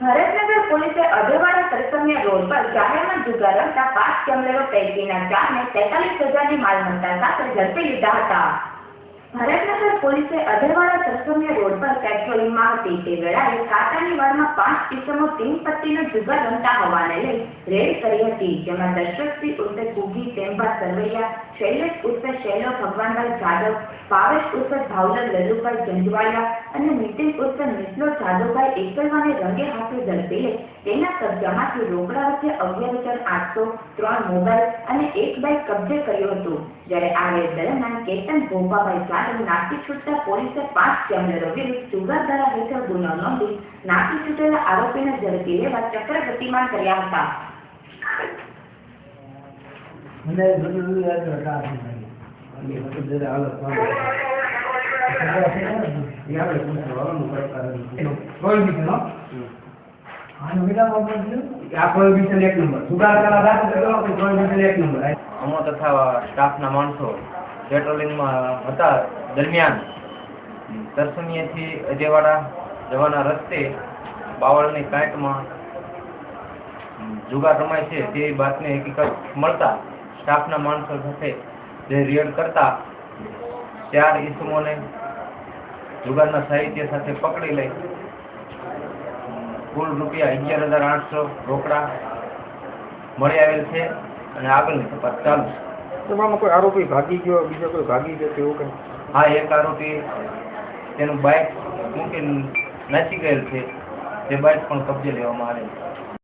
ભરતનગર પોલીસે અઢેવાડા સરસમિયા રોડ પર જાહેરમાં જુગાર રમતા પાંચ ચમલેરો પૈકીના ચારને તેતાલીસ હજારની માલમત્તા સાથે ઝડપી લીધા હતા. પોલીસે અઢેવાડા સરસમિયા રોડ પર પેટ્રોલિંગમાં હતી. તે વેળાએ કાંટાની વાડમાં પાંચ કિસમો તીન પત્તીનો જુગાર રમતા હોવાને લઈ રેડ કરી હતી. જેમાં દશરથસિંહ ઉર્ફે કુગી તેંબા સરવૈયા, શૈલેષ ઉર્ફે શૈલો, ભગવાનભાઈ જાદવ, ભાવેશ ઉર્ફે ભાવલર લલ્લુભાઈ જંજવાલિયા અને નીતિન ઉર્ફે મિસલો જાદવભાઈ એકલવાને રંગે હાથે ઝડપી લઈ તેના કબજામાંથી રોકડા વચ્ચે અગિયાર હજાર આઠસો ત્રણ મોબાઈલ અને એક બાઇક કબજે કર્યો હતો. જ્યારે આ રેડ દરમિયાન કેતન ભોપાભાઈ જાદવ નાસી છૂટતા પોલીસે પાંચ ચેમ્બરો વિરુદ્ધ જુગાર ધારા હેઠળ ગુનો નોંધી નાસી છૂટેલા આરોપીને ઝડપી લેવા ચક્ર ગતિમાન કર્યા હતા મને બધું યાદ હતા અને બધું જરા હાલત આનું કેટલા વાપર છે આ પ્રોહિબિશન એક નંબર સુધાર કરા રાખો તો પણ પ્રોહિબિશન એક નંબર અમો તથા સ્ટાફના માણસો પેટ્રોલિંગમાં હતા દરમિયાન દર્શનીયથી અજેવાડા જવાના રસ્તે બાવળની કાંટમાં જુગાર રમાય છે. તે બાતમી હકીકત મળતા સ્ટાફના માણસો સાથે જે રેડ કરતા ચાર ઈસમોને જુગારના સાહિત્ય સાથે પકડી લઈ કુલ રૂપિયા અગિયાર હજાર આઠસો રોકડા મળી આવેલ છે અને આગળની તપાસ ચાલુ છે. તમારામાં કોઈ આરોપી ભાગી ગયો બીજો કોઈ ભાગી ગયો તેવું કંઈ? હા એક આરોપી તેનું બાઇક મૂકીને નાસી ગયેલ છે. તે બાઇક પણ કબજે લેવામાં આવેલ છે.